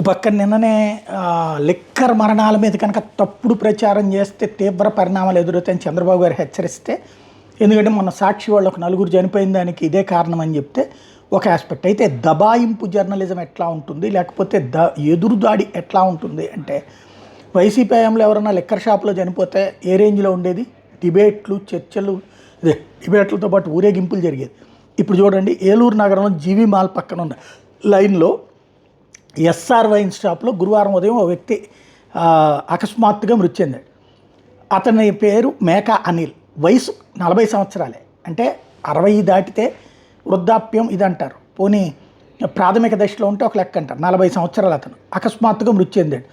పక్కన నిన్ననే లిక్కర్ మరణాల మీద కనుక తప్పుడు ప్రచారం చేస్తే తీవ్ర పరిణామాలు ఎదురవుతాయని చంద్రబాబు గారు హెచ్చరిస్తే ఎందుకంటే మొన్న సాక్షి వాళ్ళు ఒక నలుగురు చనిపోయిన దానికి ఇదే కారణం అని చెప్తే ఒక ఆస్పెక్ట్ అయితే దబాయింపు జర్నలిజం ఎట్లా ఉంటుంది? లేకపోతే ద ఎదురుదాడి ఎట్లా ఉంటుంది? అంటే వైసీపీ హయాంలో ఎవరన్నా లిక్కర్ షాప్లో చనిపోతే ఏ రేంజ్లో ఉండేది? డిబేట్లు చర్చలు ఇదే డిబేట్లతో పాటు ఊరేగింపులు జరిగేది. ఇప్పుడు చూడండి ఏలూరు నగరంలో జీవి మాల్ పక్కన ఉన్న లైన్లో ఎస్ఆర్ వైన్ షాప్లో గురువారం ఉదయం ఓ వ్యక్తి అకస్మాత్తుగా మృతి చెందాడు. అతని పేరు మేకా అనిల్. వయసు నలభై సంవత్సరాలే. అంటే అరవై దాటితే వృద్ధాప్యం ఇది అంటారు పోనీ ప్రాథమిక దశలో ఉంటే ఒక లెక్క అంటారు. నలభై సంవత్సరాలు అతను. అకస్మాత్తుగా మృతి చెందాడు.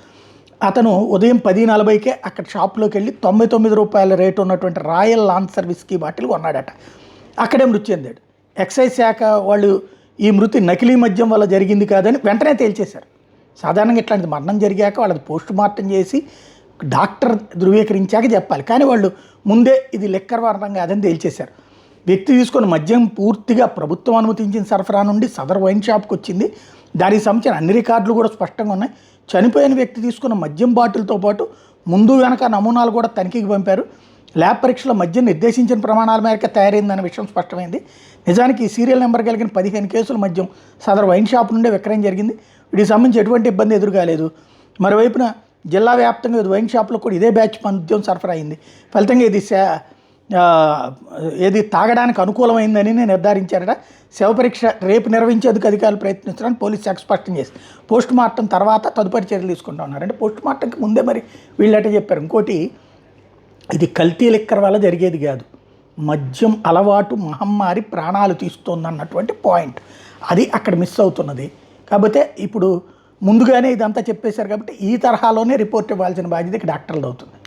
అతను ఉదయం పది నలభైకే అక్కడ షాప్లోకి వెళ్ళి తొంభై తొమ్మిది రూపాయల రేటు ఉన్నటువంటి రాయల్ లాన్సర్ విస్కీ బాటిల్ కొన్నాడట. అక్కడే మృతి చెందాడు. ఎక్సైజ్ శాఖ వాళ్ళు ఈ మృతి నకిలీ మద్యం వల్ల జరిగింది కాదని వెంటనే తేల్చేశారు. సాధారణంగా ఇట్లాంటిది మరణం జరిగాక వాళ్ళది పోస్ట్ మార్టం చేసి డాక్టర్ ధృవీకరించాక చెప్పాలి. కానీ వాళ్ళు ముందే ఇది లెక్కర్ మరణం కాదని తేల్చేశారు. వ్యక్తి తీసుకున్న మద్యం పూర్తిగా ప్రభుత్వం అనుమతించిన సరఫరా నుండి సదర్ వైన్ షాప్కి వచ్చింది. దానికి సంబంధించిన అన్ని రికార్డులు కూడా స్పష్టంగా ఉన్నాయి. చనిపోయిన వ్యక్తి తీసుకున్న మద్యం బాటిల్తో పాటు ముందు వెనక నమూనాలు కూడా తనిఖీకి పంపారు. ల్యాబ్ పరీక్షలో మధ్య నిర్దేశించిన ప్రమాణాల మేరకు తయారైందనే విషయం స్పష్టమైంది. నిజానికి ఈ సీరియల్ నెంబర్ కలిగిన పదిహేను కేసుల మద్యం సదరు వైన్ షాప్ నుండే విక్రయం జరిగింది. వీటికి సంబంధించి ఎటువంటి ఇబ్బంది ఎదురుకాలేదు. మరోవైపున జిల్లా వ్యాప్తంగా ఇది వైన్ షాప్లో కూడా ఇదే బ్యాచ్ మద్యం సరఫరా అయింది. ఫలితంగా ఇది ఏది తాగడానికి అనుకూలమైందని నిర్ధారించారట. శవ పరీక్ష రేపు నిర్వహించేందుకు అధికారులు ప్రయత్నిస్తున్నారని పోలీస్ శాఖ స్పష్టం చేసి పోస్ట్ మార్టం తర్వాత తదుపరి చర్యలు తీసుకుంటా ఉన్నారు అంటే పోస్ట్ మార్టంకి ముందే మరి వీళ్ళట చెప్పారు. ఇంకోటి ఇది కల్తీ లిక్కర్ వల్ల జరిగేది కాదు. మద్యం అలవాటు మహమ్మారి ప్రాణాలు తీస్తుంది అన్నటువంటి పాయింట్. అది అక్కడ మిస్ అవుతున్నది. కాకపోతే ఇప్పుడు ముందుగానే ఇదంతా చెప్పేశారు కాబట్టి ఈ తరహాలోనే రిపోర్ట్ ఇవ్వాల్సిన బాధ్యత ఇక డాక్టర్లు అవుతుంది.